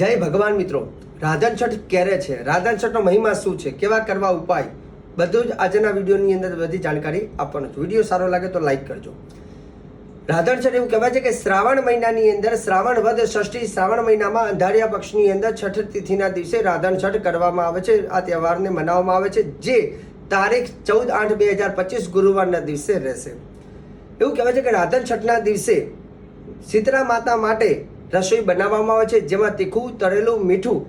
જય ભગવાન મિત્રો. રાધન છઠ ક્યારે છે? રાધન છઠનો મહિમા શું છે? કેવા કરવા ઉપાય? બધું જ આજના વિડીયોની અંદર બધી જાણકારી આપવાનું છું. વીડિયો સારો લાગે તો લાઈક કરજો. રાધણ છઠ એવું કહેવાય છે કે શ્રાવણ મહિનાની અંદર શ્રાવણ વદ ષષ્ઠી શ્રાવણ મહિનામાં અંધારિયા પક્ષની અંદર છઠ તિથિના દિવસે રાધન છઠ કરવામાં આવે છે. આ તહેવારને મનાવવામાં આવે છે, જે તારીખ ચૌદ આઠ બે હજાર પચીસ ગુરુવારના દિવસે રહેશે. એવું કહેવાય છે કે રાધન છઠના દિવસે શીતળા માતા માટે રસોઈ બનાવવામાં આવે છે, જેમાં તીખું, તળેલું, મીઠું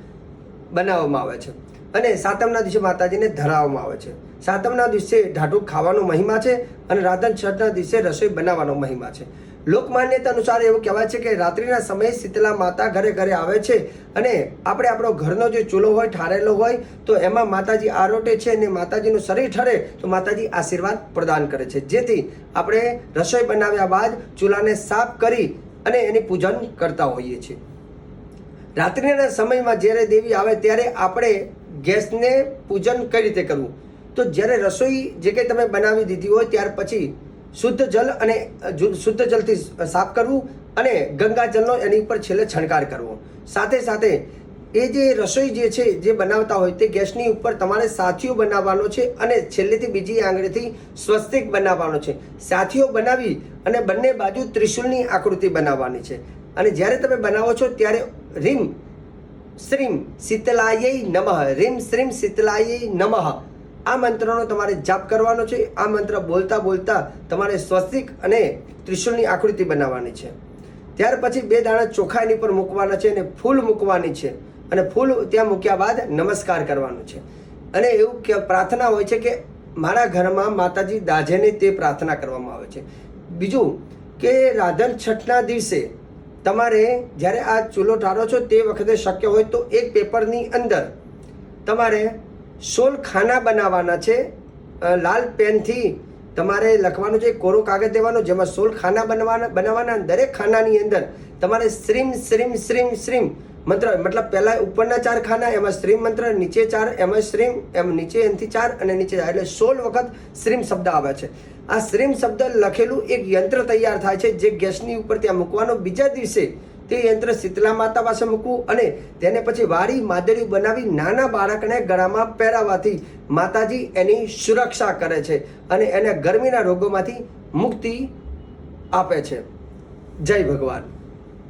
બનાવવામાં આવે છે. અને સાતમના દિવસે માતાજીને ધરાવવામાં આવે છે. સાતમના દિવસે ઢાઢું ખાવાનો મહિમા છે અને રાધન છઠના દિવસે રસોઈ બનાવવાનો મહિમા છે. લોકમાન્યતા અનુસાર એવું કહેવાય છે કે રાત્રિના સમયે શીતલા માતા ઘરે ઘરે આવે છે અને આપણે આપણો ઘરનો જે ચૂલો હોય, ઠારેલો હોય, તો એમાં માતાજી આરોટે છે અને માતાજીનું શરીર ઠરે, તો માતાજી આશીર્વાદ પ્રદાન કરે છે. જેથી આપણે રસોઈ બનાવ્યા બાદ ચૂલાને સાફ કરી અને એની પૂજન કરતા હોઈએ છીએ. રાત્રિના સમયમાં જ્યારે દેવી આવે ત્યારે આપણે ગેસને પૂજન કઈ રીતે કરવું? તો જ્યારે રસોઈ જે કંઈ તમે બનાવી દીધી હોય ત્યાર પછી શુદ્ધ જલ અને શુદ્ધ જલથી સાફ કરવું અને ગંગા જલનો એની ઉપર છેલ્લે છણકાર કરવો. સાથે સાથે એ જે રસોઈ જે છે, જે બનાવતા હોય તે ગેસની ઉપર તમારે સાથીઓ બનાવવાનો છે અને છેલ્લેથી બીજી આંગળીથી સ્વસ્તિક બનાવવાનો છે. સાથીઓ બનાવી અને બંને બાજુ ત્રિશુલની આકૃતિ બનાવવાની છે. અને જ્યારે તમે બનાવો છો ત્યારે રીમ શ્રીમ શીતલાય નમઃ, રીમ શ્રીમ શીતલાય નમઃ. આ મંત્રનો તમારે જાપ કરવાનો છે. આ મંત્ર બોલતા બોલતા તમારે સ્વસ્તિક અને ત્રિશુલની આકૃતિ બનાવવાની છે. ત્યાર પછી બે દાણા ચોખા એની પર મૂકવાના છે અને ફૂલ મૂકવાની છે. અને ફૂલ ત્યાં મૂક્યા બાદ નમસ્કાર કરવાનો છે. અને એવું કે પ્રાર્થના હોય છે કે મારા ઘરમાં માતાજી દાજેને તે પ્રાર્થના કરવામાં આવે છે. બીજું કે રાધન છઠના દિવસે તમારે જ્યારે આ ચૂલો ઠારો છો તે વખતે શક્ય હોય તો એક પેપરની અંદર તમારે સોલ ખાના બનાવવાના છે. લાલ પેનથી તમારે લખવાનું છે, કોરો કાગળ દેવાનો, જેમાં સોલ ખાના બનાવવાના બનાવવાના, દરેક ખાનાની અંદર તમારે શ્રીમ શ્રીમ શ્રીમ શ્રીમ મંત્ર, મતલબ પહેલા ઉપરના ચાર ખાના, એમાં શ્રીમ મંત્ર, નીચે ચાર, એમાં શ્રીમ, એમ નીચે એનથી ચાર અને નીચે ચાર. એટલે સોળ વખત શ્રીમ શબ્દ આવે છે. આ શ્રીમ શબ્દ લખેલું એક યંત્ર તૈયાર થાય છે જે ગેસની ઉપર ત્યાં મૂકવાનો. બીજા દિવસે તે યંત્ર શીતલા માતા પાસે મૂકવું અને તેને પછી વારી માદરી બનાવી નાના બાળકને ગળામાં પહેરાવવાથી માતાજી એની સુરક્ષા કરે છે અને એને ગરમીના રોગોમાંથી મુક્તિ આપે છે. જય ભગવાન.